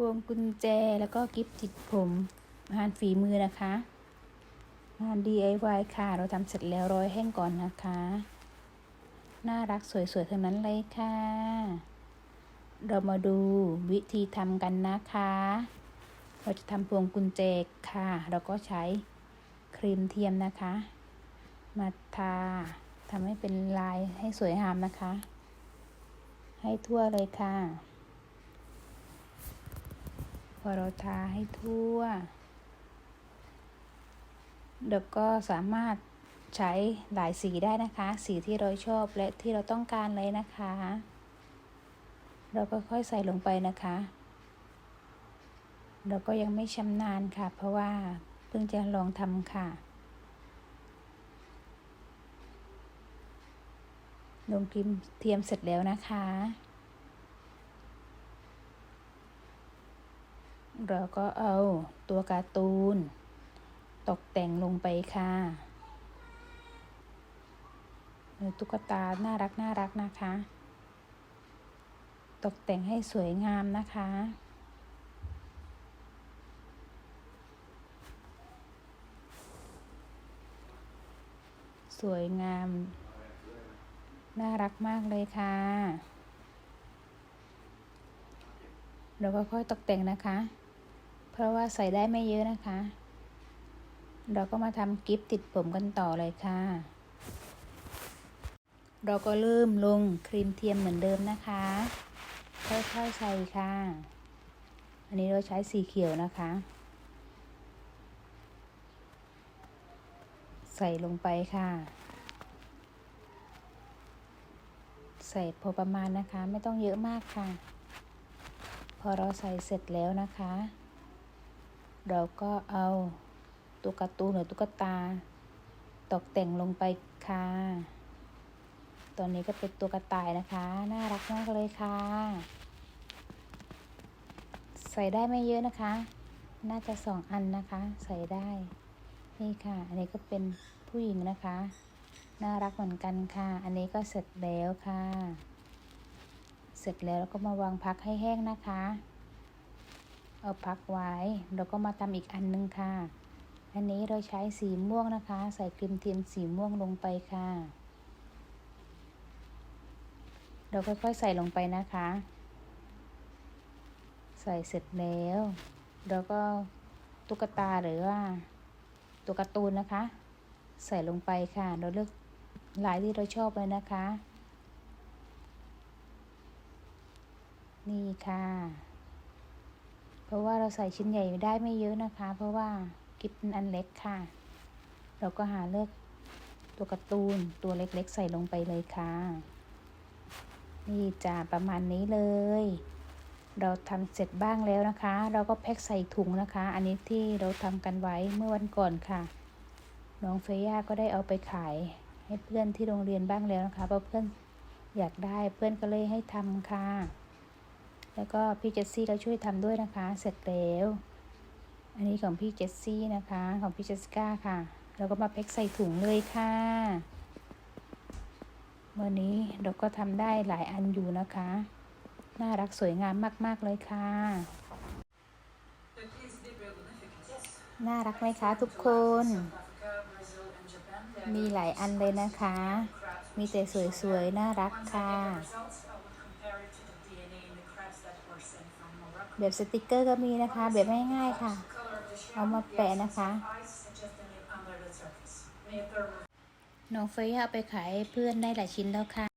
พวงกุญแจแล้วก็กิฟติดผมงานฝีมือนะคะ งาน DIY ค่ะ เราทำเสร็จแล้วร้อยแห้งก่อนนะคะ น่ารักสวยๆทั้งนั้นเลยค่ะ เรามาดูวิธีทำกันนะคะ เราจะทำพวงกุญแจค่ะ เราก็ใช้ครีมเทียมนะคะ มาทาทำให้เป็นลายให้สวยงามนะคะ ให้ทั่วเลยค่ะ อเราทาให้ทั่ว เดี๋ยวก็สามารถใช้หลายสีได้นะคะ สีที่เราชอบและที่เราต้องการเลยนะคะ เราก็ค่อยใส่ลงไปนะคะ เราก็ยังไม่ชำนาญค่ะ เพราะว่าเพิ่งจะลองทำค่ะ ลงครีมเทียมเสร็จแล้วนะคะ เราก็เอาตัวการ์ตูน ตกแต่งลงไปค่ะหรือตุ๊กตา น่ารักน่ารักนะคะ ตกแต่งให้สวยงามนะคะ สวยงาม น่ารักมากเลยค่ะ เราก็ค่อยตกแต่งนะคะ เพราะว่าใส่ได้ไม่เยอะนะคะ เราก็มาทำกิฟต์ติดผมกันต่อเลยค่ะ เราก็เริ่มลงครีมเทียมเหมือนเดิมนะคะ ค่อยๆใส่ค่ะ อันนี้เราใช้สีเขียวนะคะ ใส่ลงไปค่ะใส่พอประมาณนะคะ ไม่ต้องเยอะมากค่ะ พอเราใส่เสร็จแล้วนะคะ เราก็เอาตัวการ์ตูนหรือตุ๊กตา ตกแต่งลงไปค่ะ ตอนนี้ก็เป็นตัวกระต่ายนะคะ น่ารักมากเลยค่ะ ใส่ได้ไม่เยอะนะคะ น่าจะสองอันนะคะ ใส่ได้ นี่ค่ะ อันนี้ก็เป็นผู้หญิงนะคะ น่ารักเหมือนกันค่ะ อันนี้ก็เสร็จแล้วค่ะ เสร็จแล้วเราก็มาวางพักให้แห้งนะคะ เอาพักไว้ เราก็มาทำอีกอันนึงค่ะ อันนี้เราใช้สีม่วงนะคะ ใส่ครีมเทียมสีม่วงลงไปค่ะ เราค่อยๆใส่ลงไปนะคะ ใส่เสร็จแล้วเราก็ตุ๊กตาหรือว่าตัวการ์ตูนนะคะ ใส่ลงไปค่ะ เราเลือกลายที่เราชอบเลยนะคะ นี่ค่ะ เพราะว่าเราใส่ชิ้นใหญ่ได้ไม่เยอะนะคะ เพราะว่ากิฟเป็นอันเล็กค่ะ เราก็หาเลือกตัวการ์ตูนตัวเล็กๆ ใส่ลงไปเลยค่ะ นี่จ้าประมาณนี้เลย เราทำเสร็จบ้างแล้วนะคะ เราก็แพ็คใส่ถุงนะคะ อันนี้ที่เราทำกันไว้เมื่อวันก่อนค่ะ น้องเฟย่าก็ได้เอาไปขาย ให้เพื่อนที่โรงเรียนบ้างแล้วนะคะเพราะเพื่อนอยากได้เพื่อนก็เลยให้ทำค่ะ แล้วก็พี่เจสซี่เราช่วยทำด้วยนะคะ เสร็จแล้วอันนี้ของพี่เจสซี่นะคะ ของพี่เจสก้าค่ะเราก็มาแพ็คใส่ถุงเลยค่ะวันนี้เราก็ทำได้หลายอันอยู่นะคะ น่ารักสวยงามมาก ๆ เลยค่ะ น่ารักไหมคะทุกคน มีหลายอันเลยนะคะ มีแต่สวย ๆ น่ารักค่ะ แบบสติกเกอร์ก็มีนะคะ แบบง่ายๆค่ะ เอามาแปะนะคะ น้องเฟยเอาไปขายให้เพื่อนได้หลายชิ้นแล้วค่ะ